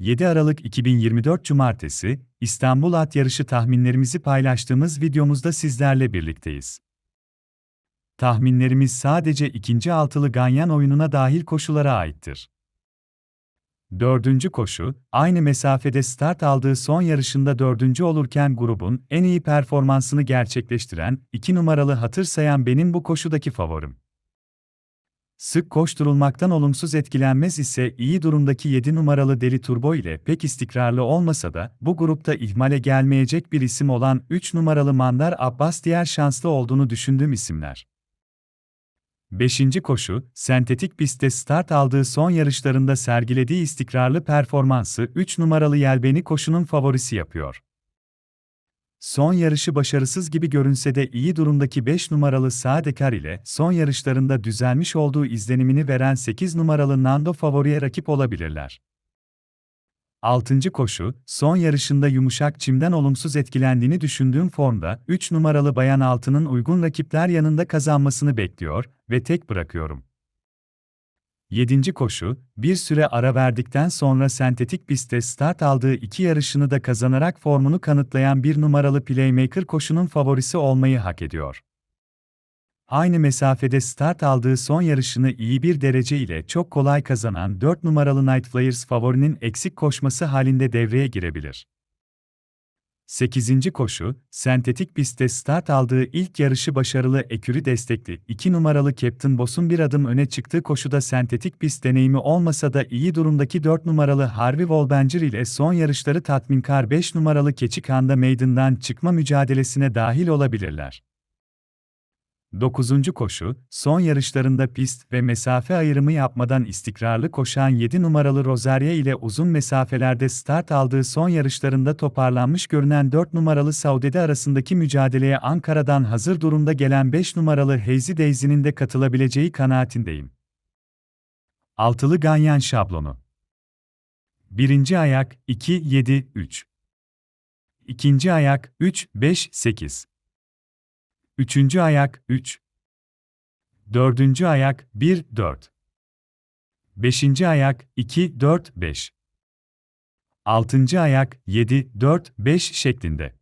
7 Aralık 2024 Cumartesi, İstanbul At Yarışı tahminlerimizi paylaştığımız videomuzda sizlerle birlikteyiz. Tahminlerimiz sadece ikinci altılı ganyan oyununa dahil koşulara aittir. Dördüncü koşu, aynı mesafede start aldığı son yarışında dördüncü olurken grubun en iyi performansını gerçekleştiren, 2 numaralı hatır sayan benim bu koşudaki favorim. Sık koşturulmaktan olumsuz etkilenmez ise iyi durumdaki 7 numaralı Deli Turbo ile pek istikrarlı olmasa da bu grupta ihmale gelmeyecek bir isim olan 3 numaralı Mandar Abbas diğer şanslı olduğunu düşündüğüm isimler. 5. koşu, sentetik pistte start aldığı son yarışlarında sergilediği istikrarlı performansı 3 numaralı Yelbeni koşunun favorisi yapıyor. Son yarışı başarısız gibi görünse de iyi durumdaki 5 numaralı Sadekar ile son yarışlarında düzelmiş olduğu izlenimini veren 8 numaralı Nando favoriye rakip olabilirler. 6. koşu, son yarışında yumuşak çimden olumsuz etkilendiğini düşündüğüm formda 3 numaralı Bayan Altı'nın uygun rakipler yanında kazanmasını bekliyor ve tek bırakıyorum. 7. koşu, bir süre ara verdikten sonra sentetik pistte start aldığı iki yarışını da kazanarak formunu kanıtlayan bir numaralı Playmaker koşunun favorisi olmayı hak ediyor. Aynı mesafede start aldığı son yarışını iyi bir derece ile çok kolay kazanan 4 numaralı Night Flyers favorinin eksik koşması halinde devreye girebilir. 8. koşu, sentetik pistte start aldığı ilk yarışı başarılı ekürü destekli 2 numaralı Captain Boss'un bir adım öne çıktığı koşuda sentetik pist deneyimi olmasa da iyi durumdaki 4 numaralı Harvey Wolbenger ile son yarışları tatminkar 5 numaralı Keçikan'da meydandan çıkma mücadelesine dahil olabilirler. 9. koşu, son yarışlarında pist ve mesafe ayrımı yapmadan istikrarlı koşan 7 numaralı Rosaria ile uzun mesafelerde start aldığı son yarışlarında toparlanmış görünen 4 numaralı Saudede arasındaki mücadeleye Ankara'dan hazır durumda gelen 5 numaralı Hazy Daisy'nin de katılabileceği kanaatindeyim. Altılı Ganyan şablonu 1. ayak 2 7 3 2. ayak 3 5 8 Üçüncü ayak 3. Dördüncü ayak 1 4. Beşinci ayak 2 4 5. Altıncı ayak 7 4 5 şeklinde.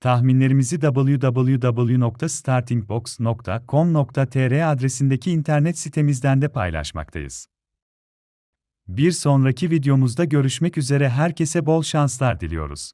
Tahminlerimizi www.startingbox.com.tr adresindeki internet sitemizden de paylaşmaktayız. Bir sonraki videomuzda görüşmek üzere herkese bol şanslar diliyoruz.